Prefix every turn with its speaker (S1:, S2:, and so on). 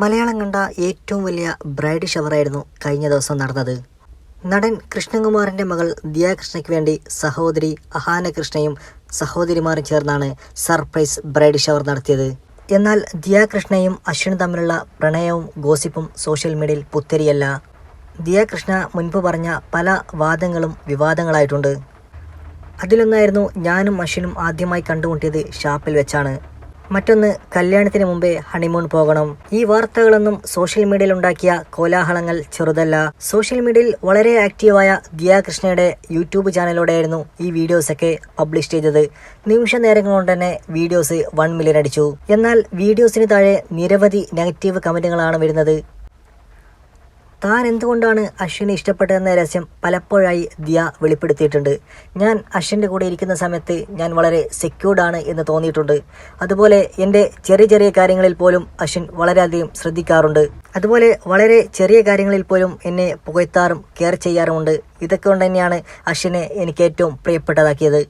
S1: മലയാളം കണ്ട ഏറ്റവും വലിയ ബ്രൈഡ് ഷവറായിരുന്നു കഴിഞ്ഞ ദിവസം നടന്നത്. നടൻ കൃഷ്ണകുമാറിന്റെ മകൾ ദിയാകൃഷ്ണയ്ക്ക് വേണ്ടി സഹോദരി അഹാന കൃഷ്ണയും സഹോദരിമാരും ചേർന്നാണ് സർപ്രൈസ് ബ്രൈഡ് ഷവർ നടത്തിയത്. എന്നാൽ ദിയാകൃഷ്ണയും അശ്വിനും തമ്മിലുള്ള പ്രണയവും ഗോസിപ്പും സോഷ്യൽ മീഡിയയിൽ പുത്തരിയല്ല. ദിയാകൃഷ്ണ മുൻപ് പറഞ്ഞ പല വാദങ്ങളും വിവാദങ്ങളായിട്ടുണ്ട്. അതിലൊന്നായിരുന്നു ഞാനും അശ്വിനും ആദ്യമായി കണ്ടുമുട്ടിയത് ഷാപ്പിൽ വെച്ചാണ്. മറ്റൊന്ന് കല്യാണത്തിന് മുമ്പേ ഹണിമൂൺ പോകണം. ഈ വാർത്തകളൊന്നും സോഷ്യൽ മീഡിയയിൽ ഉണ്ടാക്കിയ കോലാഹലങ്ങൾ ചെറുതല്ല. സോഷ്യൽ മീഡിയയിൽ വളരെ ആക്റ്റീവായ ദിയ കൃഷ്ണയുടെ യൂട്യൂബ് ചാനലിലൂടെയായിരുന്നു ഈ വീഡിയോസൊക്കെ പബ്ലിഷ് ചെയ്തത്. നിമിഷ നേരങ്ങൾ കൊണ്ട് തന്നെ വീഡിയോസ് വൺ മില്യൺ അടിച്ചു. എന്നാൽ വീഡിയോസിന് താഴെ നിരവധി നെഗറ്റീവ് കമന്റുകളാണ് വരുന്നത്. താൻ എന്തുകൊണ്ടാണ് അശ്വിനെ ഇഷ്ടപ്പെട്ടതെന്ന രഹസ്യം പലപ്പോഴായി ദിയ വെളിപ്പെടുത്തിയിട്ടുണ്ട്. ഞാൻ അശ്വിന്റെ കൂടെ ഇരിക്കുന്ന സമയത്ത് ഞാൻ വളരെ സെക്യൂർഡാണ് എന്ന് തോന്നിയിട്ടുണ്ട്. അതുപോലെ എന്റെ ചെറിയ ചെറിയ കാര്യങ്ങളിൽ പോലും അശ്വിൻ വളരെയധികം ശ്രദ്ധിക്കാറുണ്ട്. അതുപോലെ വളരെ ചെറിയ കാര്യങ്ങളിൽ പോലും എന്നെ പുകഴ്ത്താറും കെയർ ചെയ്യാറുമുണ്ട്. ഇതൊക്കെ കൊണ്ട് തന്നെയാണ് അശ്വിനെ എനിക്ക് ഏറ്റവും പ്രിയപ്പെട്ടതാക്കിയത്.